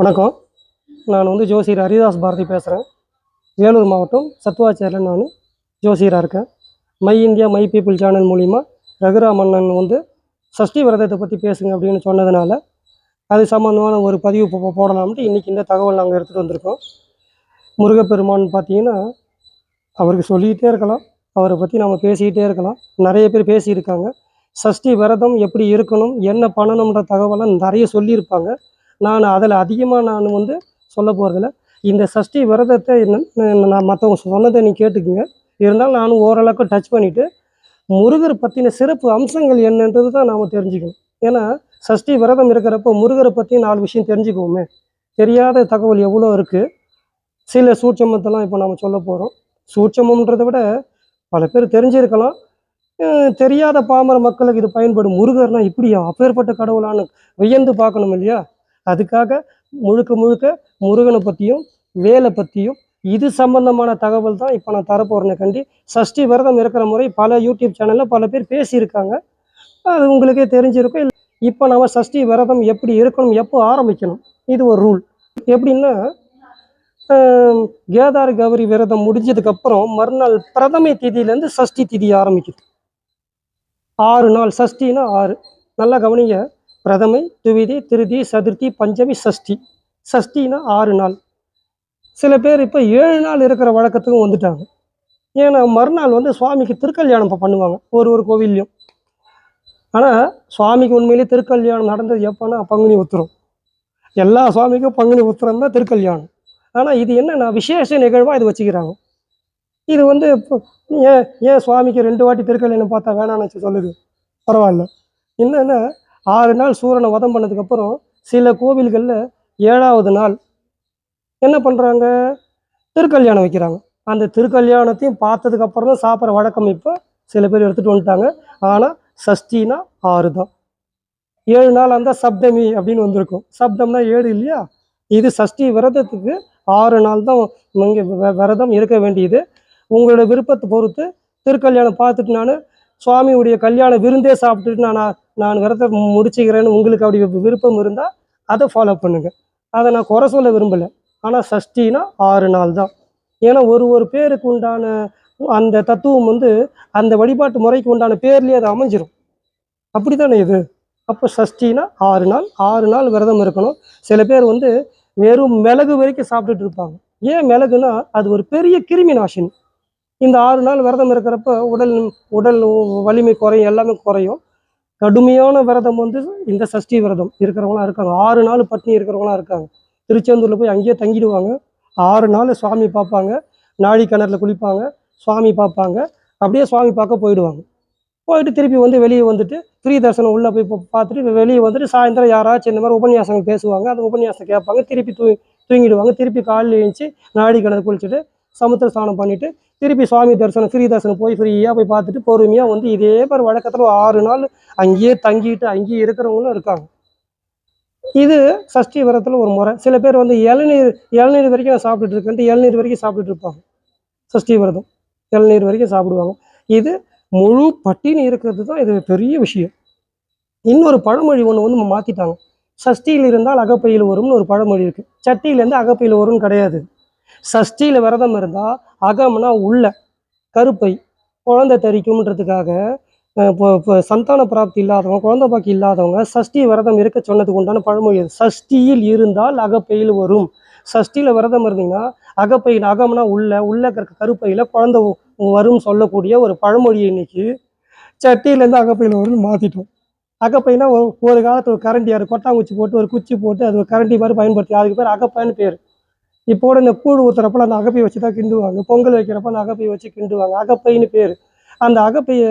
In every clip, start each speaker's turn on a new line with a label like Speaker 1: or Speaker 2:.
Speaker 1: வணக்கம். நான் வந்து ஜோசியர் ஹரிதாஸ் பாரதி பேசுகிறேன் வேலூர் மாவட்டம் சத்துவாச்சேரியில் நான் ஜோசியராக இருக்கேன். My India my people channel மூலிமா ரகுராம் அண்ணன் வந்து சஷ்டி விரதத்தை பற்றி பேசுங்க அப்படின்னு சொன்னதுனால அது சம்மந்தமான ஒரு பதிவு போடலாம்ட்டு இன்றைக்கி இந்த தகவல் நாங்கள் எடுத்துகிட்டு வந்திருக்கோம். முருகப்பெருமான் பார்த்தீங்கன்னா அவருக்கு சொல்லிக்கிட்டே இருக்கலாம். அவரை பற்றி நம்ம பேசிக்கிட்டே இருக்கலாம். நிறைய பேர் பேசியிருக்காங்க. சஷ்டி விரதம் எப்படி இருக்கணும் என்ன பண்ணணுன்ற தகவலை நிறைய சொல்லியிருப்பாங்க. நான் அதில் அதிகமாக நான் வந்து சொல்ல போகிறதில்ல. இந்த சஷ்டி விரதத்தை என்ன- நான் மற்றவங்க சொன்னதை நீ கேட்டுக்குங்க. இருந்தாலும் நானும் ஓரளவுக்கு டச் பண்ணிவிட்டு முருகர் பற்றின சிறப்பு அம்சங்கள் என்னன்றது தான் நாம் தெரிஞ்சுக்கணும். ஏன்னா சஷ்டி விரதம் இருக்கிறப்போ முருகரை பற்றி நாலு விஷயம் தெரிஞ்சுக்குவோமே. தெரியாத தகவல் எவ்வளோ இருக்குது சில சூட்சமத்தெல்லாம் இப்போ நம்ம சொல்ல போகிறோம் சூட்சமன்றதை விட பல பேர் தெரிஞ்சிருக்கலாம். தெரியாத பாமர மக்களுக்கு இது பயன்படும். முருகர்னா இப்படியா? அப்பேற்பட்ட கடவுளான்னு வியந்து பார்க்கணும் இல்லையா? அதுக்காக முழுக்க முழுக்க முருகனை பற்றியும் வேலை பற்றியும் இது சம்பந்தமான தகவல் தான் இப்போ நான் தரப்போறேன்னு கண்டி சஷ்டி விரதம் இருக்கிற முறை பல யூடியூப் சேனலில் பல பேர் பேசியிருக்காங்க. அது உங்களுக்கே தெரிஞ்சிருக்கும். இப்போ நம்ம சஷ்டி விரதம் எப்படி இருக்கணும் எப்போ ஆரம்பிக்கணும் இது ஒரு ரூல். எப்படின்னா கேதார் கௌரி விரதம் முடிஞ்சதுக்கப்புறம் மறுநாள் பிரதமை திதியிலேருந்து சஷ்டி திதி ஆரம்பிக்குது. ஆறு நாள் சஷ்டின்னா ஆறு. நல்லா கவனிங்க. பிரதமை துவிதி திருதி சதுர்த்தி பஞ்சமி சஷ்டி. சஷ்டினா ஆறு நாள். சில பேர் இப்போ ஏழு நாள் இருக்கிற வழக்கத்துக்கும் வந்துட்டாங்க. ஏன்னா மறுநாள் வந்து சுவாமிக்கு திருக்கல்யாணம் இப்போ பண்ணுவாங்க ஒரு ஒரு கோவில்லையும். ஆனால் சுவாமிக்கு உண்மையிலேயே திருக்கல்யாணம் நடந்தது எப்போன்னா பங்குனி உத்திரம். எல்லா சுவாமிக்கும் பங்குனி உத்திரம் தான் திருக்கல்யாணம். ஆனால் இது என்னென்னா விசேஷ நிகழ்வாக இது வச்சுக்கிறாங்க. இது வந்து இப்போ ஏன் ஏன் சுவாமிக்கு ரெண்டு வாட்டி திருக்கல்யாணம் பார்த்தா வேணாம்னு வச்சு சொல்லுது? பரவாயில்ல. என்னென்னா ஆறு நாள் சூரனை வதம் பண்ணதுக்கப்புறம் சில கோவில்களில் ஏழாவது நாள். என்ன பண்ணுறாங்க திருக்கல்யாணம் வைக்கிறாங்க. அந்த திருக்கல்யாணத்தையும் பார்த்ததுக்கப்புறம் தான் சாப்பிட்ற வழக்கம் இப்போ சில பேர் எடுத்துகிட்டு வந்துட்டாங்க. ஆனால் சஷ்டினா ஆறு தான் ஏழு நாள் அந்த சப்தமி அப்படின்னு வந்திருக்கும். சப்தம்னா ஏழு இல்லையா? இது சஷ்டி விரதத்துக்கு ஆறு நாள் தான் இங்கே விரதம் இருக்க வேண்டியது. உங்களோட விருப்பத்தை பொறுத்து திருக்கல்யாணம் பார்த்துட்டு நான் சுவாமியுடைய கல்யாண விருந்தே சாப்பிட்டுட்டு நான் நான் விரதம் முடிச்சுக்கிறேன்னு உங்களுக்கு அப்படி விருப்பம் இருந்தால் அதை ஃபாலோ பண்ணுங்கள் அதை நான் குறை சொல்ல விரும்பலை. ஆனால் சஷ்டினா ஆறு நாள் தான். ஏன்னா ஒரு ஒரு பேருக்கு உண்டான அந்த தத்துவம் வந்து அந்த வழிபாட்டு முறைக்கு உண்டான பேர்லேயே அது அமைஞ்சிரும். அப்படி தானே இது? அப்போ சஷ்டினா ஆறு நாள். ஆறு நாள் விரதம் இருக்கணும். சில பேர் வந்து வெறும் மிளகு வரைக்கும் சாப்பிட்டுட்டு இருப்பாங்க. ஏன் மிளகுனா அது ஒரு பெரிய கிருமி நாசினி. இந்த ஆறு நாள் விரதம் இருக்கிறப்ப உடல் உடல் வலிமை குறையும் எல்லாமே குறையும். கடுமையான விரதம் வந்து இந்த சஷ்டி விரதம். இருக்கிறவங்களாம் இருக்காங்க. ஆறு நாள் பட்னி இருக்கிறவங்களாம் இருக்காங்க. திருச்செந்தூரில் போய் அங்கேயே தங்கிடுவாங்க. ஆறு நாள் சுவாமி பார்ப்பாங்க. நாழி கிணறுல குளிப்பாங்க. சுவாமி பார்ப்பாங்க. அப்படியே சுவாமி பார்க்க போயிடுவாங்க. போயிட்டு திருப்பி வந்து வெளியே வந்துட்டு ஃப்ரீ தரிசனம் உள்ளே போய் பார்த்துட்டு வெளியே வந்துட்டு சாயந்தரம் யாராச்சும் இந்த மாதிரி உபன்யாசங்கள் பேசுவாங்க. அந்த உபன்யாசம் கேட்பாங்க. திருப்பி தூ தூங்கிடுவாங்க. திருப்பி காலையில் எழுந்துச்சி நாடி கிணறு குளிச்சுட்டு சமுத்திர ஸ்நானம் பண்ணிட்டு திருப்பி சுவாமி தரிசனம் ஸ்ரீ தரிசனம் போய் ஃப்ரீயாக போய் பார்த்துட்டு பொறுமையாக வந்து இதே மாதிரி வழக்கத்தில் ஆறு நாள் அங்கேயே தங்கிட்டு அங்கேயே இருக்கிறவங்களும் இருக்காங்க. இது சஷ்டி விரதத்தில் ஒரு முறை. சில பேர் வந்து இளநீர் இளநீர் வரைக்கும் நான் சாப்பிட்டுட்டு இருக்கேன்ட்டு இளநீர் வரைக்கும் சாப்பிட்டுட்டு இருப்பாங்க. சஷ்டி விரதம். இளநீர் வரைக்கும் சாப்பிடுவாங்க. இது முழு பட்டினி இருக்கிறது தான் இது பெரிய விஷயம். இன்னொரு பழமொழி ஒன்று வந்து மாற்றிட்டாங்க சஷ்டியில் இருந்தால் அகப்பையில் வரும்னு ஒரு பழமொழி இருக்குது சட்டியிலேருந்து அகப்பையில் வரும்னு கிடையாது. சஷ்டியில் விரதம் இருந்தால் அகம்னா உள்ள கருப்பை குழந்தை தரிக்கும்ன்றதுக்காக இப்போ இப்போ சந்தான பிராப்தி இல்லாதவங்க குழந்தை பாக்கி இல்லாதவங்க சஷ்டி விரதம் இருக்க சொன்னதுக்கு உண்டான பழமொழி அது சஷ்டியில் இருந்தால் அகப்பையில் வரும். சஷ்டியில் விரதம் இருந்தீங்கன்னா அகப்பையில் அகம்னா உள்ள உள்ள இருக்க கருப்பையில் குழந்தை வரும் சொல்லக்கூடிய ஒரு பழமொழியை இன்னைக்கு சட்டியிலேருந்து அகப்பையில் வரும்னு மாற்றிட்டோம் அகப்பைனா ஒரு ஒரு காலத்தில் ஒரு கரண்டி அது கொட்டாங்குச்சி போட்டு ஒரு குச்சி போட்டு அது ஒரு கரண்டி மாதிரி பயன்படுத்தி அதுக்கு பேர் அகப்பைன்னு பேர். இப்போ கூட இந்த கூழ் ஊற்றுறப்ப அந்த அகப்பை வச்சு தான் கிண்டுவாங்க. பொங்கல் வைக்கிறப்ப அந்த அகப்பை வச்சு கிண்டுவாங்க. அகப்பைன்னு பேர். அந்த அகப்பையை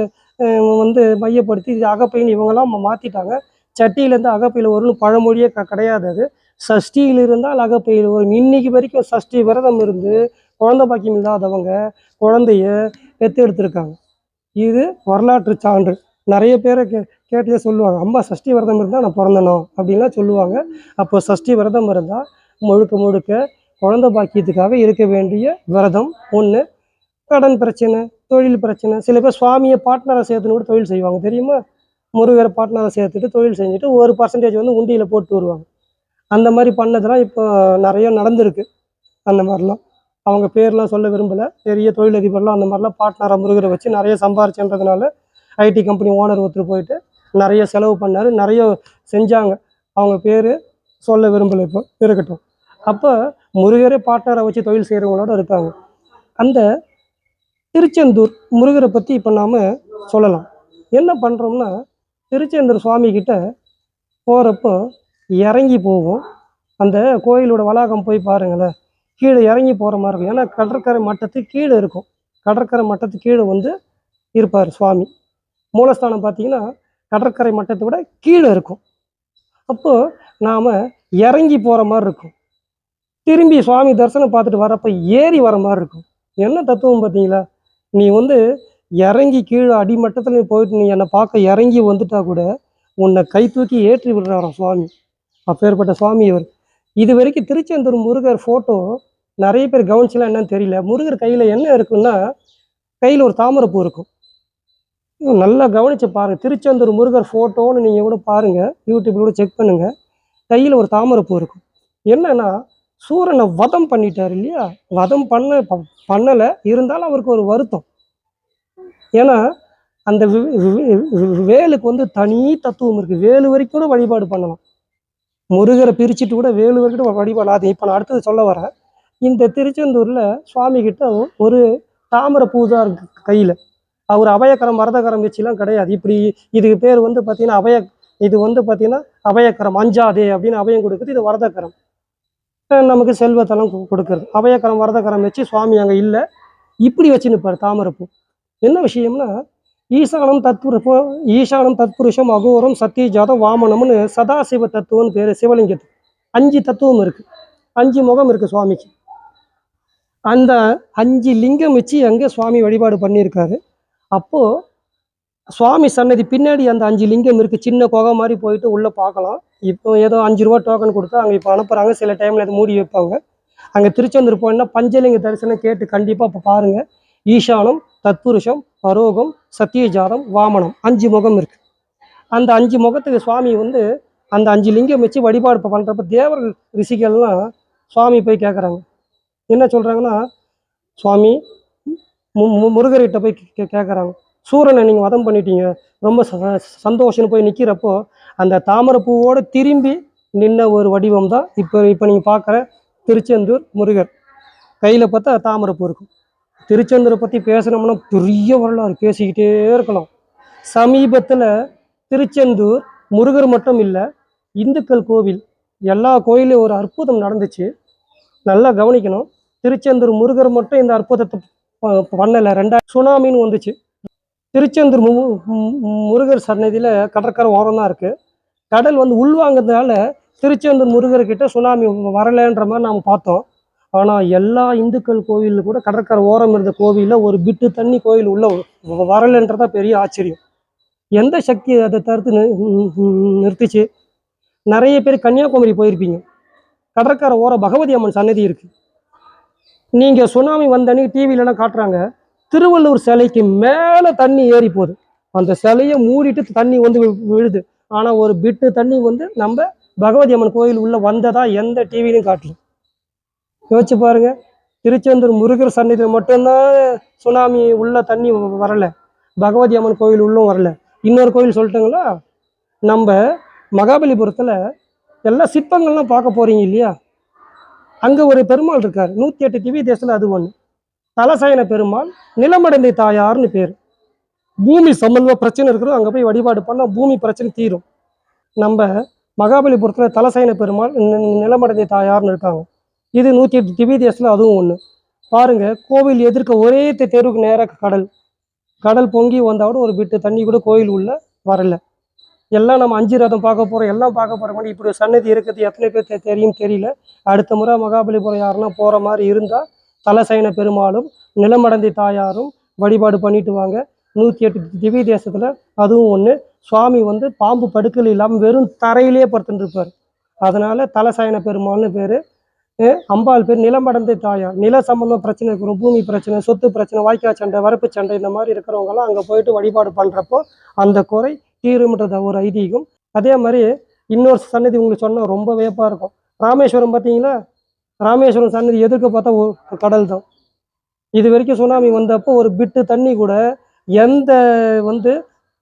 Speaker 1: வந்து மையப்படுத்தி இது அகப்பைன்னு இவங்கெல்லாம் மாற்றிட்டாங்க சட்டியிலேருந்து அகப்பையில் ஒரு பழமொழியே க கிடையாது அது. சஷ்டியில் இருந்தால் அகப்பையில் வரும். இன்னைக்கு வரைக்கும் சஷ்டி விரதம் இருந்து குழந்தை பாக்கியம் இல்லாதவங்க குழந்தைய பெற்று எடுத்திருக்காங்க. இது வரலாற்று சான்று. நிறைய பேரை கே கேட்டதே சொல்லுவாங்க. அம்மா சஷ்டி விரதம் இருந்தால் நான் பிறந்தனோ அப்படின்லாம் சொல்லுவாங்க. அப்போ சஷ்டி விரதம் இருந்தால் முழுக்க முழுக்க குழந்தை பாக்கியத்துக்காக இருக்க வேண்டிய விரதம் ஒன்று கடன் பிரச்சனை தொழில் பிரச்சனை. சில பேர் சுவாமியை பார்ட்னரை சேர்த்துன்னு கூட தொழில் செய்வாங்க. தெரியுமா? முருகரை பார்ட்னரை சேர்த்துட்டு தொழில் செஞ்சுட்டு ஒரு பர்சன்டேஜ் வந்து உண்டியில் போட்டு வருவாங்க. அந்த மாதிரி பண்ணதெல்லாம் இப்போ நிறைய நடந்திருக்கு. அந்த மாதிரிலாம். அவங்க பேர்லாம் சொல்ல விரும்பலை. பெரிய தொழிலதிபர்லாம் அந்த மாதிரிலாம் பார்ட்னராக முருகரை வச்சு நிறைய சம்பாரிச்சுன்றதுனால ஐடி கம்பெனி ஓனர் ஒருத்தர் போயிட்டு நிறைய செலவு பண்ணார். நிறைய செஞ்சாங்க. அவங்க பேர் சொல்ல விரும்பலை இப்போ. இருக்கட்டும். அப்போ முருகரே பாட்டாரை வச்சு தொழில் செய்கிறவங்களோட இருக்காங்க. அந்த திருச்செந்தூர் முருகரை பற்றி இப்போ நாம் சொல்லலாம். என்ன பண்ணுறோம்னா திருச்செந்தூர் சுவாமிக்கிட்ட போகிறப்போ இறங்கி போகும் அந்த கோயிலோட வளாகம் போய் பாருங்களேன். கீழே இறங்கி போகிற மாதிரி இருக்கும். ஏன்னா கடற்கரை மட்டத்துக்கு கீழே இருக்கும். கடற்கரை மட்டத்துக்கு கீழே வந்து இருப்பார் சுவாமி. மூலஸ்தானம் பார்த்தீங்கன்னா கடற்கரை மட்டத்தை விட கீழே இருக்கும். அப்போது நாம் இறங்கி போகிற மாதிரி இருக்கும். திரும்பி சுவாமி தரிசனம் பார்த்துட்டு வரப்போ ஏறி வர மாதிரி இருக்கும். என்ன தத்துவம் பார்த்தீங்களா? நீ வந்து இறங்கி கீழே அடிமட்டத்தில் போயிட்டு நீ என்னை பார்க்க இறங்கி வந்துட்டா கூட உன்னை கை தூக்கி ஏற்றி விடுறாராம் சுவாமி. அப்பேற்பட்ட சுவாமி இவர். இது வரைக்கும் திருச்செந்தூர் முருகர் ஃபோட்டோ நிறைய பேர் கவனிச்சலாம் என்னன்னு தெரியல. முருகர் கையில் என்ன இருக்குன்னா கையில் ஒரு தாமரைப்பூ இருக்கும். நல்லா கவனித்து பாருங்கள் திருச்செந்தூர் முருகர் ஃபோட்டோன்னு நீங்கள் கூட பாருங்கள் யூடியூப்பில் கூட செக் பண்ணுங்கள் கையில் ஒரு தாமரைப்பூ இருக்கும். என்னன்னா சூரனை வதம் பண்ணிட்டார் இல்லையா? வதம் பண்ண ப- பண்ணலை. இருந்தாலும் அவருக்கு ஒரு வருத்தம். ஏன்னா அந்த வி- வேலுக்கு வந்து தனி தத்துவம் இருக்குது வேலு வரைக்கும் கூட வழிபாடு பண்ணலாம். முருகரை பிரிச்சுட்டு கூட வேலு வரைக்கும் வழிபாடு அது இப்போ நான் அடுத்தது சொல்ல வரேன். இந்த திருச்செந்தூரில் சுவாமி கிட்ட ஒரு தாமரை பூஜா இருக்கு கையில். அவர் அபயக்கரம் மரதக்கரம் வச்சுலாம் கிடையாது. இப்படி இதுக்கு பேர் வந்து பார்த்தீங்கன்னா அபய இது வந்து பார்த்தீங்கன்னா அபயக்கரம் அஞ்சாதே அப்படின்னு அபயம் கொடுக்குது. இது வரதக்கரம் நமக்கு செல்வத்தெல்லாம் கொடுக்குறது. அபயக்கரம் வரதக்கரம் வச்சு சுவாமி அங்கே இல்லை. இப்படி வச்சு நிற்பார் தாமரைப்பூ. என்ன விஷயம்னா ஈசானம் தத்புருஷம் ஈசானம் தத்புருஷம் அகோரம் சத்தியஜாதம் வாமனம்னு சதாசிவ தத்துவம்னு பேர் சிவலிங்கத்துக்கு அஞ்சு தத்துவம் இருக்கு. அஞ்சு முகம் இருக்கு சுவாமிக்கு. அந்த அஞ்சு லிங்கம் வச்சு அங்கே சுவாமி வழிபாடு பண்ணியிருக்காரு. அப்போ சுவாமி சன்னதி பின்னாடி அந்த அஞ்சு லிங்கம் இருக்குது சின்ன குகை மாதிரி போயிட்டு உள்ளே பார்க்கலாம். இப்போ ஏதோ அஞ்சு ரூபா டோக்கன் கொடுத்தா அங்கே இப்போ அனுப்புகிறாங்க சில டைமில் அதை மூடி வைப்பாங்க. அங்கே திருச்செந்தூர் போனீங்கன்னா பஞ்சலிங்க தரிசனம் கேட்டு கண்டிப்பாக இப்போ பாருங்கள் ஈசானம் தத்புருஷம் பரோகம் சத்தியஜாதம் வாமனம் அஞ்சு முகம் இருக்குது அந்த அஞ்சு முகத்துக்கு சுவாமி வந்து அந்த அஞ்சு லிங்கம் வச்சு வழிபாடு இப்போ பண்ணுறப்ப தேவர்கள் ரிஷிகள்லாம் சுவாமி போய் கேட்குறாங்க என்ன சொல்கிறாங்கன்னா சுவாமி மு- மு- முருகர்கிட்ட போய் கே கேட்குறாங்க சூரனை நீங்கள் வதம் பண்ணிட்டீங்க. ரொம்ப ச- சந்தோஷம்னு போய் நிற்கிறப்போ அந்த தாமரைப்பூவோட திரும்பி நின்ன ஒரு வடிவம் தான் இப்போ இப்போ நீங்கள் பார்க்குற திருச்செந்தூர் முருகர். கையில் பார்த்தா தாமரைப்பூ இருக்கும். திருச்செந்தூரை பற்றி பேசணும்னா பெரிய வரலாறு பேசிக்கிட்டே இருக்கலாம். சமீபத்தில் திருச்செந்தூர் முருகர் மட்டும் இல்லை இந்துக்கள் கோவில் எல்லா கோயிலையும் ஒரு அற்புதம் நடந்துச்சு. நல்லா கவனிக்கணும். திருச்செந்தூர் முருகர் மட்டும் இந்த அற்புதத்தை பண்ணலை. ரெண்டாயிரம் சுனாமின்னு வந்துச்சு. திருச்செந்தூர் மு முருகர் சன்னதியில் கடற்கரை ஓரம் தான் இருக்குது கடல் வந்து உள்வாங்கிறதுனால திருச்செந்தூர் முருகர்கிட்ட சுனாமி வரலைன்ற மாதிரி நாம் பார்த்தோம். ஆனால் எல்லா இந்துக்கள் கோவிலில் கூட கடற்கரை ஓரம் இருந்த கோவிலில் ஒரு பிட்டு தண்ணி கோயில் உள்ள வ- வரலைன்றதா பெரிய ஆச்சரியம். எந்த சக்தி அதை தடுத்து நிறுத்துச்சு? நிறைய பேர் கன்னியாகுமரி போயிருப்பீங்க. கடற்கரை ஓரம் பகவதி அம்மன் சன்னதி இருக்குது நீங்கள் சுனாமி வந்த அன்னைக்கு டிவிலலாம் காட்டுறாங்க. திருவள்ளூர் சிலைக்கு மேலே தண்ணி ஏறி போகுது. அந்த சிலையை மூடிட்டு தண்ணி வந்து விழுது. ஆனால் ஒரு பிட்டு தண்ணி வந்து நம்ம பகவதி அம்மன் கோயில் உள்ளே வந்ததா எந்த டிவிலையும் காட்டலாம் யோசிச்சு பாருங்க. திருச்செந்தூர் முருகர் சன்னதியில் மட்டும்தான் சுனாமி உள்ள தண்ணி வரலை வரல. பகவதி அம்மன் கோயில் உள்ளும் வரல. இன்னொரு கோயில் சொல்லிட்டுங்களா? நம்ம மகாபலிபுரத்தில் எல்லா சிற்பங்கள்லாம் பார்க்க போகிறீங்க இல்லையா? அங்கே ஒரு பெருமாள் இருக்கார். நூற்றி எட்டு திவ்ய தேசத்தில் அது ஒன்று தலசயன பெருமாள் நிலமடந்தை தாயார்னு பேர். பூமி சம்பந்தமாக பிரச்சனை இருக்கிறோம் அங்கே போய் வழிபாடு பண்ணால் பூமி பிரச்சனை தீரும். நம்ம மகாபலிபுரத்தில் தலசயன பெருமாள் நிலமடந்தை தாயார்னு இருக்காங்க. இது நூற்றி எட்டு திவிதியஸில் அதுவும் ஒன்று பாருங்க கோவில் எதிர்க்க ஒரே தெருவுக்கு நேராக கடல். கடல் பொங்கி வந்தாலும் ஒரு விட்டு தண்ணி கூட கோயில் உள்ள வரல. எல்லாம் நம்ம அஞ்சு ரதம் பார்க்க போகிறோம் எல்லாம் பார்க்க போகிற மாதிரி இப்படி சன்னதி இருக்கிறது எத்தனை பேர் தெரியும் தெரியல. அடுத்த முறை மகாபலிபுரம் யாருன்னா போகிற மாதிரி இருந்தால் தலசைன பெருமாளும் நிலமடந்தி தாயாரும் வழிபாடு பண்ணிட்டு வாங்க. நூற்றி எட்டு திவ்ய தேசத்தில் அதுவும் ஒன்று சுவாமி வந்து பாம்பு படுக்கல் இல்லாமல் வெறும் தரையிலே படுத்துட்டுருப்பார் அதனால தலசயன பெருமாள்னு பேர். அம்பாள் பேர் நிலமடந்தி தாயார். நில சம்பந்தம் பிரச்சனை இருக்கிறோம் பூமி பிரச்சனை சொத்து பிரச்சனை வாய்க்கா சண்டை வரப்பு சண்டை இந்த மாதிரி இருக்கிறவங்கலாம் அங்கே போயிட்டு வழிபாடு பண்ணுறப்போ அந்த குறை தீரும்ன்றது ஒரு ஐதீகம். அதே மாதிரி இன்னொரு சன்னதி உங்களுக்கு சொன்னால் ரொம்ப வேப்பாக இருக்கும். ராமேஸ்வரம் பார்த்தீங்கன்னா ராமேஸ்வரம் சன்னதி எதிர்க்க பார்த்தா ஒரு கடல் தான் இது வரைக்கும் சுனாமி வந்தப்போ ஒரு பிட்டு தண்ணி கூட எந்த வந்து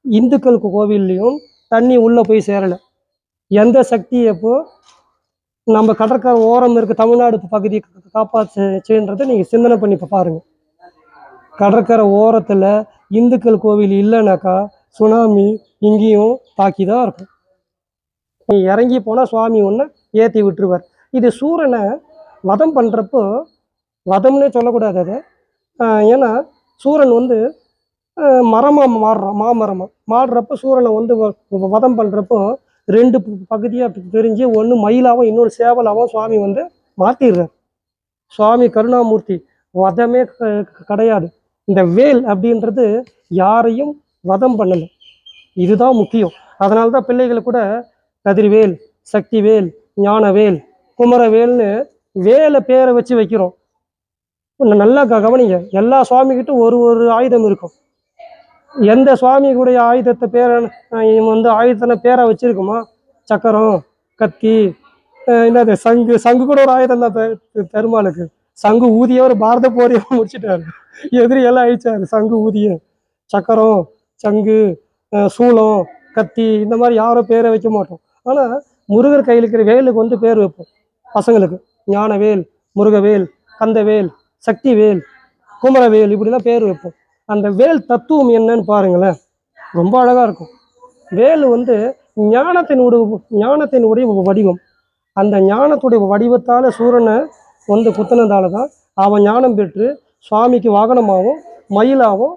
Speaker 1: இந்துக்களுக்கு கோவில்லையும் தண்ணி உள்ளே போய் சேரலை. எந்த சக்தி அப்போ நம்ம கடற்கரை ஓரம் இருக்க தமிழ்நாடு பகுதியை காப்பாற்றுன்றதை நீங்கள் சிந்தனை பண்ணி இப்போ பாருங்கள் கடற்கரை ஓரத்தில் இந்துக்கள் கோவில் இல்லைனாக்கா சுனாமி இங்கேயும் தாக்கி தான் இருக்கும். நீ இறங்கி போனால் சுவாமி ஒன்று ஏற்றி விட்டுருவார். இது சூரனை வதம் பண்ணுறப்போ வதம்னே சொல்லக்கூடாது அதை. ஏன்னா சூரன் வந்து மரமாக மாறுறான் மாமரமாக மாறுறப்ப சூரனை வந்து வ- வதம் பண்ணுறப்போ ரெண்டு பகுதியாக பிரிஞ்சு ஒன்று மயிலாகவும் இன்னொரு சேவலாகவும் சுவாமி வந்து மாற்றிடுறார் சுவாமி கருணாமூர்த்தி வதமே க- கிடையாது. இந்த வேல் அப்படின்றது யாரையும் வதம் பண்ணலை. இதுதான் முக்கியம். அதனால தான் பிள்ளைகள் கூட கதிர்வேல் சக்திவேல் ஞானவேல் குமரவேல்னு வேலை பேரை வச்சு வைக்கிறோம். நல்லா கவனிங்க. எல்லா சுவாமிகிட்டும் ஒரு ஒரு ஆயுதம் இருக்கும். எந்த சுவாமிக்குடைய ஆயுதத்தை பேரை வந்து ஆயுதத்தை பேரை வச்சிருக்குமா? சக்கரம் கத்தி என்னது சங்கு சங்கு கூட ஒரு ஆயுதம் தான் பெருமாளுக்கு சங்கு ஊதிய ஒரு பாரத போரையே முடிச்சிட்டாரு. எதிரி எல்லாம் அழிச்சாரு. சங்கு ஊதிய. சக்கரம் சங்கு சூளம் சூலம் கத்தி இந்த மாதிரி யாரும் பேரை வைக்க மாட்டோம். ஆனால் முருகர் கையில் இருக்கிற வேலுக்கு வந்து பேர் வைப்போம். பசங்களுக்கு ஞானவேல் முருகவேல் கந்தவேல் சக்திவேல் குமரவேல் இப்படிலாம் பேர் வைப்போம். அந்த வேல் தத்துவம் என்னன்னு பாருங்களேன் ரொம்ப அழகாக இருக்கும். வேல் வந்து ஞானத்தினுடைய ஞானத்தினுடைய வடிவம். அந்த ஞானத்துடைய வடிவத்தால் சூரனை வந்து குத்தினதால தான் அவன் ஞானம் பெற்று சுவாமிக்கு வாகனமாகவும் மயிலாகவும்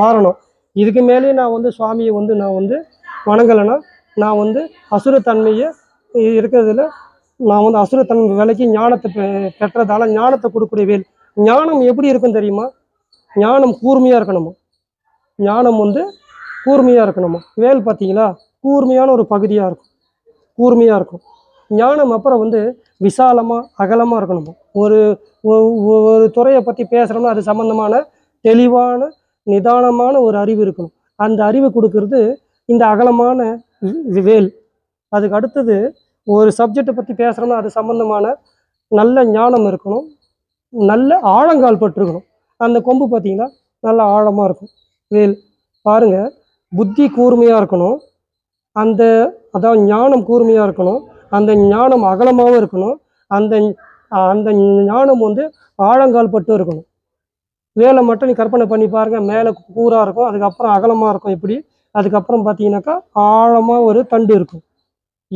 Speaker 1: மாறணும். இதுக்கு மேலே நான் வந்து சுவாமியை வந்து நான் வந்து வணங்கலைன்னா நான் வந்து அசுரத்தன்மையை இருக்கிறதுல நான் வந்து அசுரத்தன் விலைக்கு ஞானத்தை பெ- பெற்றதால ஞானத்தை கொடுக்கக்கூடிய வேல் ஞானம் எப்படி இருக்கும் தெரியுமா? ஞானம் கூர்மையாக இருக்கணுமா? ஞானம் வந்து கூர்மையாக இருக்கணுமா? வேல் பார்த்தீங்களா? கூர்மையான ஒரு பகுதியாக இருக்கும். கூர்மையாக இருக்கும். ஞானம் அப்புறம் வந்து விசாலமாக அகலமாக இருக்கணுமா? ஒரு ஒரு துறையை பற்றி பேசுகிறோம்னா அது சம்மந்தமான தெளிவான நிதானமான ஒரு அறிவு இருக்கணும். அந்த அறிவு கொடுக்கறது இந்த அகலமான வேல். அதுக்கு அடுத்தது ஒரு சப்ஜெக்டை பற்றி பேசுகிறோம்னா அது சம்மந்தமான நல்ல ஞானம் இருக்கணும். நல்ல ஆழங்கால் பட்டிருக்கணும். அந்த கொம்பு பார்த்தீங்கன்னா நல்ல ஆழமாக இருக்கும். வேல் பாருங்கள் புத்தி கூர்மையாக இருக்கணும். அந்த அதாவது ஞானம் கூர்மையாக இருக்கணும். அந்த ஞானம் அகலமாகவும் இருக்கணும். அந்த அந்த ஞானம் வந்து ஆழங்கால் பட்டு இருக்கணும். வேலை மட்டும் நீ கற்பனை பண்ணி பாருங்கள் மேலே கூராக இருக்கும். அதுக்கப்புறம் அகலமாக இருக்கும். இப்படி அதுக்கப்புறம் பார்த்தீங்கன்னாக்கா ஆழமாக ஒரு தண்டு இருக்கும்.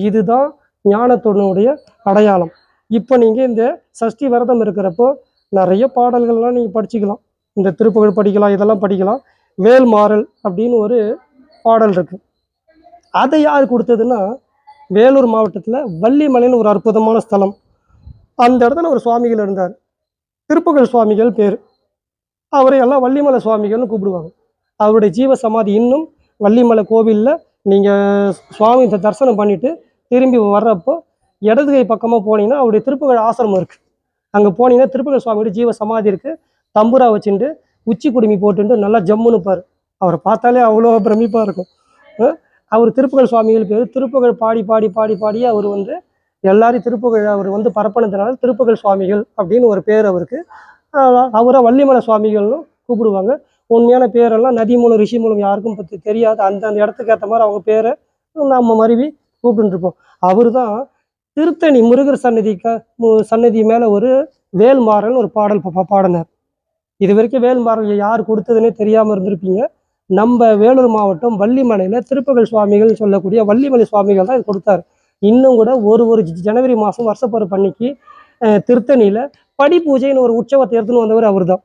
Speaker 1: இதுதான் ஞானத்தினுடைய அடையாளம். இப்போ நீங்கள் இந்த சஷ்டி விரதம் இருக்கிறப்போ நிறைய பாடல்கள்லாம் நீங்கள் படிச்சுக்கலாம். இந்த திருப்புகழ் படிக்கலாம் இதெல்லாம் படிக்கலாம். வேல்மாறல் அப்படின்னு ஒரு பாடல் இருக்குது அதை யார் கொடுத்ததுன்னா வேலூர் மாவட்டத்தில் வள்ளிமலைன்னு ஒரு அற்புதமான ஸ்தலம். அந்த இடத்துல ஒரு சுவாமிகள் இருந்தார். திருப்புகழ் சுவாமிகள் பேர். அவரை எல்லாம் வள்ளிமலை சுவாமிகள்னு கூப்பிடுவாங்க. அவருடைய ஜீவ சமாதி இன்னும் வள்ளிமலை கோவிலில் நீங்கள் சுவாமி தரிசனம் பண்ணிவிட்டு திரும்பி வர்றப்போ இடது கை பக்கமாக போனீங்கன்னா அவருடைய திருப்புகழ் ஆசிரமம் இருக்குது அங்கே போனீங்கன்னா திருப்புகழ் சுவாமியோட ஜீவ சமாதி இருக்குது தம்புரா வச்சுட்டு உச்சி குடுமி போட்டுட்டு நல்லா ஜம்முன்னு இருப்பார். அவரை பார்த்தாலே அவ்வளோ பிரமிப்பாக இருக்கும். அவர் திருப்புகழ் சுவாமிகள் பேர். திருப்புகழ் பாடி பாடி பாடி பாடி அவர் வந்து எல்லாரையும் திருப்புகழ் அவர் வந்து பரப்பினதுனால திருப்புகழ் சுவாமிகள் அப்படின்னு ஒரு பேர் அவருக்கு. அவரை வள்ளிமலை சுவாமிகள்னு கூப்பிடுவாங்க. உண்மையான பேரெல்லாம் நதி மூலம் ரிஷி மூலம் யாருக்கும் பற்றி தெரியாது. அந்தந்த இடத்துக்கு ஏற்ற மாதிரி அவங்க பேரை நம்ம மருவி கூப்பிட்டுருப்போம் இருப்போம். அவர் தான் திருத்தணி முருகர் சன்னதிக்கு மு- சன்னதி மேலே ஒரு வேல்மாறல்னு ஒரு பாடல் பாடினார். இது வரைக்கும் வேல்மாறல் யார் கொடுத்ததுன்னே தெரியாமல் இருந்திருப்பீங்க. நம்ம வேலூர் மாவட்டம் வள்ளிமலையில் திருப்பகல் சுவாமிகள் சொல்லக்கூடிய வள்ளிமலை சுவாமிகள் தான் இது கொடுத்தாரு. இன்னும் கூட ஒரு ஒரு ஜனவரி மாதம் வருஷப்பருப்பு அன்னைக்கு திருத்தணியில் படி பூஜைன்னு ஒரு உற்சவத்தை எடுத்துன்னு வந்தவர் அவர் தான்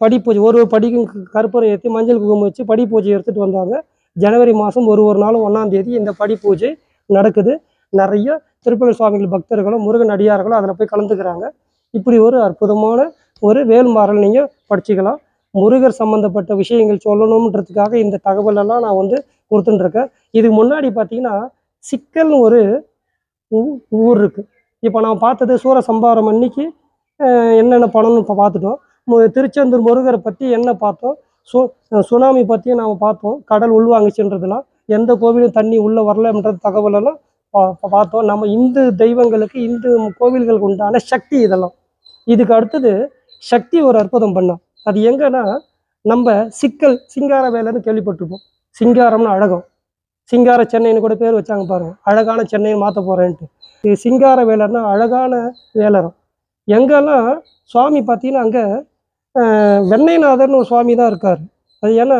Speaker 1: படி பூஜை ஒரு ஒரு படிக்கும் கருப்பரை கற்பூரம் ஏற்றி மஞ்சள் குங்குமம் வச்சு படி பூஜை எடுத்துகிட்டு வந்தாங்க. ஜனவரி மாதம் ஒரு ஒரு நாளும் ஒன்றாம் தேதி இந்த படி பூஜை நடக்குது. நிறைய திருப்பதி சுவாமிகள் பக்தர்களும் முருகன் அடியார்களும் அதில் போய் கலந்துக்கிறாங்க. இப்படி ஒரு அற்புதமான ஒரு வேல்மாறல் நீங்கள் படிச்சுக்கலாம். முருகர் சம்மந்தப்பட்ட விஷயங்கள் சொல்லணுன்றதுக்காக இந்த தகவலெல்லாம் நான் வந்து கொடுத்துட்டுருக்கேன். இதுக்கு முன்னாடி பார்த்தீங்கன்னா சிக்கல்னு ஒரு ஊ- ஊர் இருக்குது இப்போ நான் பார்த்தது சூரசம்பாரம் அன்னைக்கு என்னென்ன பணம்னு இப்போ பார்த்துட்டோம். திருச்செந்தூர் முருகரை பற்றி என்ன பார்த்தோம்? சு சுனாமி பற்றியும் நாம் பார்த்தோம். கடல் உள்வாங்கிச்சுன்றதுலாம் எந்த கோவிலும் தண்ணி உள்ளே வரலன்ற தகவலெல்லாம் பா- பார்த்தோம். நம்ம இந்து தெய்வங்களுக்கு இந்து கோவில்களுக்கு உண்டான சக்தி இதெல்லாம். இதுக்கு அடுத்தது சக்தி ஒரு அற்புதம் பண்ணோம் அது எங்கன்னா நம்ம சிக்கல் சிங்கார வேலைன்னு கேள்விப்பட்டிருப்போம். சிங்காரம்னு அழகம். சிங்கார சென்னைன்னு கூட பேர் வச்சாங்க பாருங்க. அழகான சென்னைன்னு மாற்ற போகிறேன்ட்டு இது சிங்கார வேலர்னா அழகான வேலரம் எங்கெல்லாம் சுவாமி பார்த்தீங்கன்னா அங்கே வெண்ணைநாதர்னு ஒரு சுவாமி தான் இருக்கார். அது ஏன்னா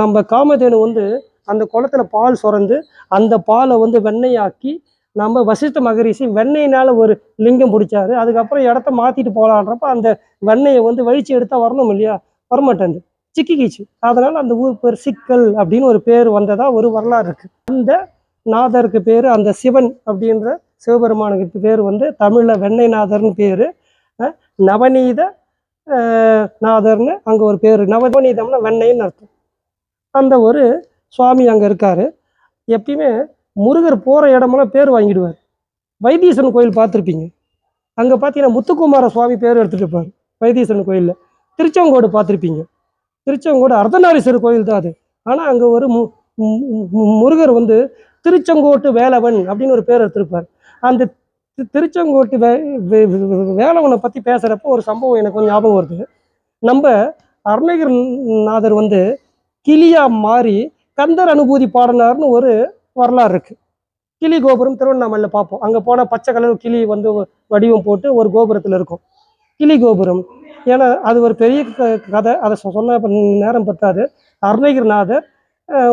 Speaker 1: நம்ம காமதேனு வந்து அந்த குளத்துல பால் சுரந்து அந்த பாலை வந்து வெண்ணெயாக்கி நம்ம வசிஷ்ட மகரிஷி வெண்ணெயினால் ஒரு லிங்கம் பிடிச்சாரு. அதுக்கப்புறம் இடத்த மாற்றிட்டு போகலான்றப்ப அந்த வெண்ணெயை வந்து வழிச்சு எடுத்தால் வரணும் இல்லையா? வரமாட்டேன் சிக்கிக்கிச்சு அதனால் அந்த ஊர் பேர் சிக்கல் அப்படின்னு ஒரு பேர் வந்ததா ஒரு வரலாறு இருக்குது அந்த நாதருக்கு பேர் அந்த சிவன் அப்படின்ற சிவபெருமானுக்கு பேர் வந்து தமிழில் வெண்ணெய்நாதர்னு பேர். நவநீத நாதர்னு அங்கே ஒரு பேர் நவநீதம்னா வெண்ணைன்னு அர்த்தம். அந்த ஒரு சுவாமி அங்கே இருக்கார். எப்பயுமே முருகர் போகிற இடமெல்லாம் பேர் வாங்கிடுவார். வைத்தீஸ்வரன் கோயில் பார்த்துருப்பீங்க. அங்கே பார்த்தீங்கன்னா முத்துக்குமார சுவாமி பேர் எடுத்துகிட்டு இருப்பார் வைத்தீஸ்வரன் கோயிலில். திருச்செங்கோடு பார்த்துருப்பீங்க. திருச்செங்கோடு அர்த்தநாரீஸ்வரர் கோயில் தான் அது. ஆனால் அங்கே ஒரு மு முருகர் வந்து திருச்செங்கோட்டு வேலவன் அப்படின்னு ஒரு பேர் எடுத்திருப்பார். அந்த திருச்செங்கோட்டு வே வேலவனை பற்றி பேசுகிறப்போ ஒரு சம்பவம் எனக்கு கொஞ்சம் ஞாபகம் வருது. நம்ம அருணகிரிநாதர் வந்து கிளியா மாறி கந்தர் அனுபூதி பாடினார்னு ஒரு வரலாறு இருக்குது கிளி கோபுரம் திருவண்ணாமலையில் பார்ப்போம். அங்கே போனால் பச்சை கலர் கிளி வந்து வடிவம் போட்டு ஒரு கோபுரத்தில் இருக்கும். கிளி கோபுரம். ஏன்னா அது ஒரு பெரிய க- கதை. அதை சொ- நேரம் பத்தாது. அருணகிரிநாதர்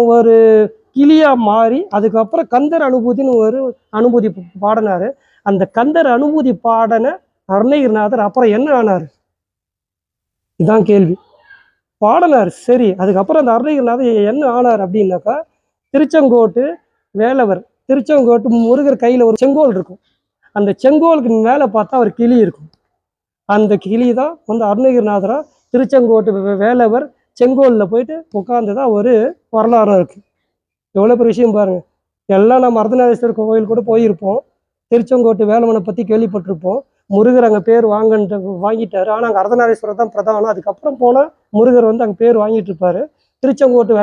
Speaker 1: ஒரு கிளியாக மாறி அதுக்கப்புறம் கந்தர் அனுபூதின்னு ஒரு அனுபூதி பாடினார். அந்த கந்தர் அனுபூதி பாடன அருணகிரிநாதர் அப்புறம் என்ன ஆனார்? இதுதான் கேள்வி. பாடினார் சரி. அதுக்கப்புறம் அந்த அருணகிரிநாதர் என்ன ஆனார் அப்படின்னாக்கா திருச்செங்கோட்டு வேலவர் திருச்செங்கோட்டு முருகர் கையில் ஒரு செங்கோல் இருக்கும். அந்த செங்கோலுக்கு மேலே பார்த்தா ஒரு கிளி இருக்கும். அந்த கிளி தான் வந்து அருணகிரிநாதராக திருச்செங்கோட்டு வேலவர் செங்கோலில் போயிட்டு தான் ஒரு வரலாறு இருக்குது எவ்வளோ பெரிய விஷயம் பாருங்கள் எல்லாம் நம்ம அர்த்தநாதீஸ்வரர் கோயில் கூட போயிருப்போம். திருச்செங்கோட்டு வேலவனை பற்றி கேள்விப்பட்டிருப்போம். முருகர் அங்கே பேர் வாங்கன்ட்டு வாங்கிட்டாரு. ஆனால் அங்கே அர்த்தநாதீஸ்வரர் தான் பிரதானம். அதுக்கப்புறம் போனால் முருகர் வந்து அங்கே பேர் வாங்கிட்டு இருப்பாரு திருச்செங்கோட்டு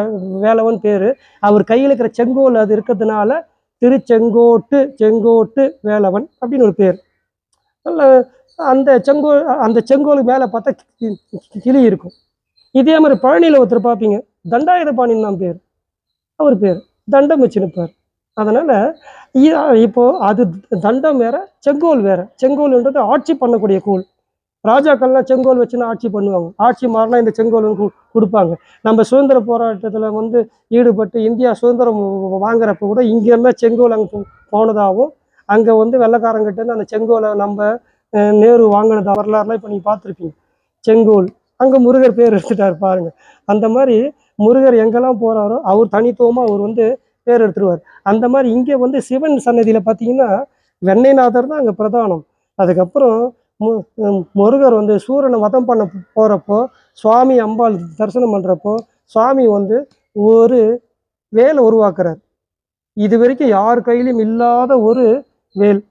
Speaker 1: வேலவன் பேர். அவர் கையில் இருக்கிற செங்கோல் அது இருக்கிறதுனால திருச்செங்கோட்டு செங்கோட்டு வேலவன் அப்படின்னு ஒரு பேர். நல்ல அந்த செங்கோல் அந்த செங்கோலுக்கு மேலே பார்த்தா கிளி இருக்கும். இதே மாதிரி பழனியில் ஒருத்தர் பார்ப்பீங்க தண்டாயுதபாணின்னு தான் பேர். அவர் பேர். தண்டம் வச்சு நிற்பார் அதனால இப்போது அது தண்டம் வேற செங்கோல் வேற. செங்கோல்ன்றது ஆட்சி பண்ணக்கூடிய கோல் ராஜாக்கள்லாம் செங்கோல் வச்சுன்னு ஆட்சி பண்ணுவாங்க. ஆட்சி மாறினா இந்த செங்கோல் கொடுப்பாங்க. நம்ம சுதந்திர போராட்டத்தில் வந்து ஈடுபட்டு இந்தியா சுதந்திரம் வாங்குறப்ப கூட இங்கேருந்தா செங்கோல் அங்கே போனதாகவும் அங்கே வந்து வெள்ளக்காரங்கிட்டேருந்து அந்த செங்கோலை நம்ம நேரு வாங்கினது வரலாறுலாம் இப்போ நீங்கள் பார்த்துருப்பீங்க. செங்கோல். அங்கே முருகர் பேர் எடுத்துட்டார் பாருங்கள் அந்த மாதிரி முருகர் எங்கெல்லாம் போகிறாரோ அவர் தனித்துவமாக அவர் வந்து பேர் எடுத்துருவார். அந்த மாதிரி இங்கே வந்து சிவன் சன்னதியில் பார்த்தீங்கன்னா வெண்ணைநாதர் தான் அங்கே பிரதானம். அதுக்கப்புறம் மு முருகர் வந்து சூரனை வதம் பண்ண போகிறப்போ சுவாமி அம்பாள் தரிசனம் பண்ணுறப்போ சுவாமி வந்து ஒரு வேலை உருவாக்குறார். இது வரைக்கும் யார் கையிலும் இல்லாத ஒரு வேல்.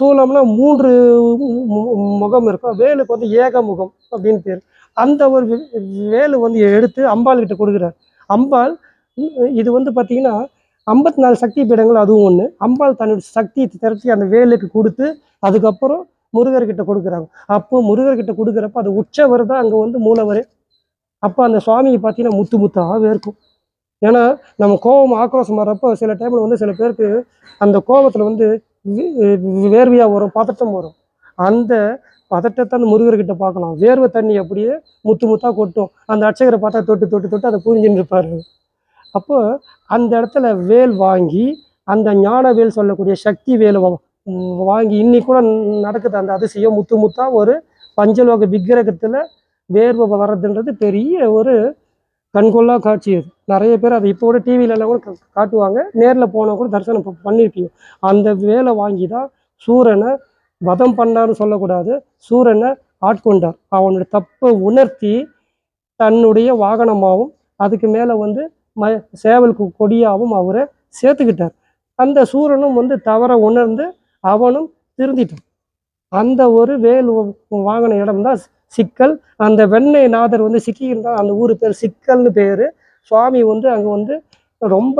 Speaker 1: சூலம்னா மூன்று மு- மு- முகம் இருக்கும். வேலுக்கு வந்து ஏக முகம் அப்படின்னு பேர். அந்த ஒரு வேலு வந்து எடுத்து அம்பாள் கிட்ட கொடுக்குறார். அம்பாள் இது வந்து பார்த்தீங்கன்னா ஐம்பத்தி நாலு சக்தி பீடங்கள் அதுவும் ஒன்று அம்பாள் தன்னுடைய சக்தியை திரட்டி அந்த வேலுக்கு கொடுத்து அதுக்கப்புறம் முருகர்கிட்ட கொடுக்குறாங்க. அப்போ முருகர்கிட்ட கொடுக்குறப்ப அது உச்சவர் தான் அங்கே வந்து மூலவர் அப்போ அந்த சுவாமியை பார்த்தீங்கன்னா முத்து முத்தாக இருக்கும் ஏன்னா நம்ம கோபம் ஆக்ரோஷம் வர்றப்போ சில டைமில் வந்து சில பேருக்கு அந்த கோபத்தில் வந்து வேர்வையாக வரும் பதட்டம் வரும். அந்த பதட்டத்தை அந்த முருகர்கிட்ட பார்க்கலாம். வேர்வை தண்ணி அப்படியே முத்து முத்தாக கொட்டும். அந்த அர்ச்சகரை பார்த்தா தொட்டு தொட்டு தொட்டு அதை புரிஞ்சுன்னு இருப்பாரு. அப்போ அந்த இடத்துல வேல் வாங்கி அந்த ஞான வேல் சொல்லக்கூடிய சக்தி வேலை வாங்கி இன்னி கூட நடக்குது. அந்த அதிசயம் முத்து முத்தாக ஒரு பஞ்சலோக விக்கிரகத்தில் வேர்வை வர்றதுன்றது பெரிய ஒரு கண்கொள்ளா காட்சி அது. நிறைய பேர் அதை இப்போ கூட டிவியில எல்லாம் கூட காட்டுவாங்க. நேரில் போனால் கூட தரிசனம் பண்ணியிருக்கீங்க பண்ணியிருப்பீங்க அந்த வேலை வாங்கி தான் சூரனை வதம் பண்ணார்னு சொல்லக்கூடாது. சூரனை ஆட்கொண்டார். அவனுடைய தப்பை உணர்த்தி தன்னுடைய வாகனமாகவும் அதுக்கு மேலே வந்து ம சேவலுக்கு கொடியாகவும் அவரை சேர்த்துக்கிட்டார். அந்த சூரனும் வந்து தவற உணர்ந்து அவனும் திருந்திட்டான். அந்த ஒரு வேல் வாங்கின இடம் தான் சிக்கல். அந்த வெண்ணெய் நாதர் வந்து சிக்கியிருந்தால் அந்த ஊர் பேர் சிக்கல்னு பேர். சுவாமி வந்து அங்கே வந்து ரொம்ப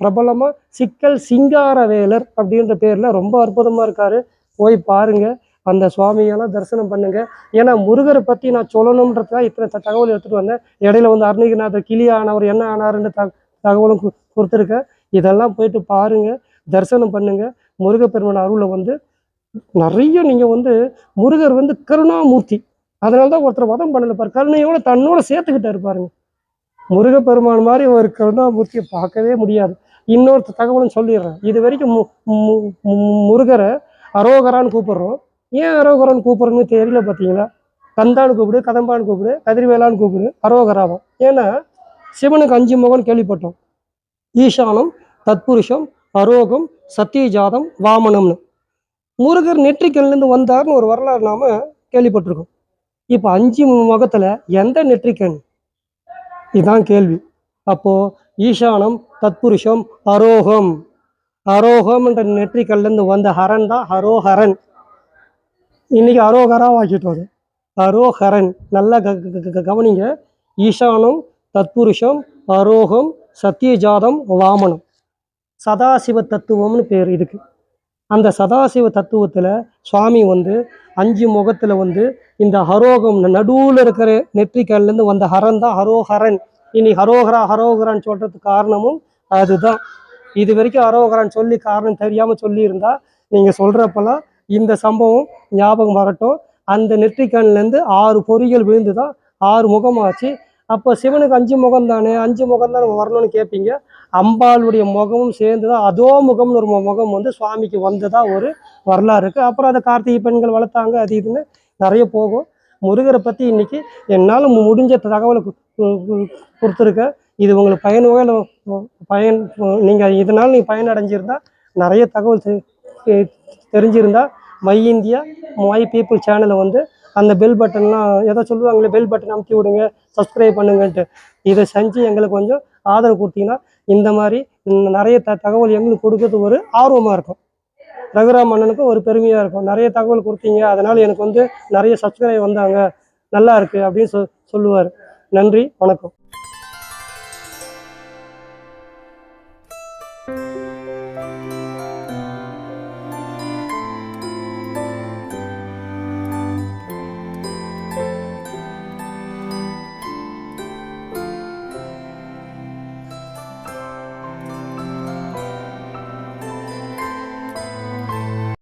Speaker 1: பிரபலமாக சிக்கல் சிங்கார சிக்கல் அப்படின்ற பேரில் ரொம்ப அற்புதமாக இருக்கார். போய் பாருங்கள் அந்த சுவாமியெல்லாம் தரிசனம் பண்ணுங்க. ஏன்னா முருகரை பற்றி நான் சொல்லணுன்றதுக்காக இத்தனை தகவல் எடுத்துகிட்டு வந்தேன். இடையில வந்து அருணகிரிநாதர் கிளி ஆனவர் என்ன ஆனாருன்னு த தகவலும் கொடுத்துருக்கேன். இதெல்லாம் போயிட்டு பாருங்க. தரிசனம் பண்ணுங்க. முருகப்பெருமன் அருளில் வந்து நிறைய நீங்கள் வந்து முருகர் வந்து கருணாமூர்த்தி. அதனால தான் ஒருத்தர் வதம் பண்ணல பாரு. கருணையோட தன்னோட சேர்த்துக்கிட்டாரு இருப்பாருங்க முருகப்பெருமான் மாதிரி ஒரு கருணாமூர்த்தியை பார்க்கவே முடியாது. இன்னொரு தகவலும் சொல்லிடுறேன். இது வரைக்கும் மு- மு- மு- முருகரை அரோகரான்னு கூப்பிடுறோம். ஏன் அரோகரான்னு கூப்பிடுறோன்னு தெரியல பார்த்தீங்களா? கந்தான்னு கூப்பிடு கதம்பான்னு கூப்பிடு கதிர்வேலான்னு கூப்பிடு அரோகராவும் ஏன்னா சிவனுக்கு அஞ்சு முகம் கேள்விப்பட்டோம். ஈசானம் தத்புருஷம் அரோகம் சத்தியஜாதம் வாமனம்னு. முருகர் நெற்றிக்கல்லேருந்து வந்தார்னு ஒரு வரலாறு நாம கேள்விப்பட்டிருக்கோம். இப்போ அஞ்சு முகத்தில் எந்த நெற்றிக்கண் இதுதான் கேள்வி. அப்போது ஈசானம் தத்புருஷம் அரோகம். அரோகம்ன்ற நெற்றிக்கல்லேருந்து வந்த ஹரன் தான் ஹரோஹரன். இன்னைக்கு அரோகராக ஆக்கிட்டு அது அரோஹரன் நல்லா க க- க- கவனிங்க. ஈசானம் தத்புருஷம் அரோகம் சத்தியஜாதம் வாமனம். சதாசிவ தத்துவம்னு பேர் இதுக்கு. அந்த சதாசிவ தத்துவத்தில் சுவாமி வந்து அஞ்சு முகத்தில் வந்து இந்த ஹரோகம் நடுவில் இருக்கிற நெற்றிக்கல்லேருந்து வந்த ஹரன் தான் ஹரோஹரன் இனி ஹரோஹரா ஹரோகரான்னு சொல்கிறதுக்கு காரணமும் அதுதான். இது வரைக்கும் ஹரோகரான்னு சொல்லி காரணம் தெரியாமல் சொல்லியிருந்தா நீங்கள் சொல்கிறப்பெல்லாம் இந்த சம்பவம் ஞாபகம் வரட்டும். அந்த நெற்றிக்கண்லேருந்து ஆறு பொறிகள் விழுந்து தான் ஆறு முகமாச்சு. அப்போ சிவனுக்கு அஞ்சு முகம் தானே அஞ்சு முகம் தான் வரணும்னு கேட்பீங்க அம்பாளுடைய முகமும் சேர்ந்து தான் அதோ முகம்னு ஒரு முகம் வந்து சுவாமிக்கு வந்ததா ஒரு வரலாறு இருக்குது அப்புறம் அதை கார்த்திகை பெண்கள் வளர்த்தாங்க அது இதுன்னு நிறைய போகும். முருகரை பற்றி இன்னைக்கு என்னால் முடிஞ்ச தகவலை கு- கொடுத்துருக்கேன் இது உங்களுக்கு பயனுள்ள பயன் நீங்கள் இதனால் நீங்கள் பயனடைஞ்சிருந்தா நிறைய தகவல் தெ- தெரிஞ்சிருந்தா மை இந்தியா மை பீப்புள் சேனலை வந்து அந்த பெல் பட்டன்லாம் ஏதோ சொல்லுவாங்களே பெல் பட்டன் அமுத்தி விடுங்க சப்ஸ்கிரைப் பண்ணுங்கன்ட்டு. இதை செஞ்சு எங்களுக்கு கொஞ்சம் ஆதரவு கொடுத்தீங்கன்னா இந்த மாதிரி நிறைய த தகவல் எங்களுக்கு கொடுக்கறது ஒரு ஆர்வமாக இருக்கும். ரகுராம் அண்ணனுக்கும் ஒரு பெருமையாக இருக்கும். நிறைய தகவல் கொடுத்தீங்க அதனால் எனக்கு வந்து நிறைய சப்ஸ்கிரைப் வந்தாங்க நல்லா இருக்குது அப்படின்னு சொ சொல்லுவார். நன்றி வணக்கம்.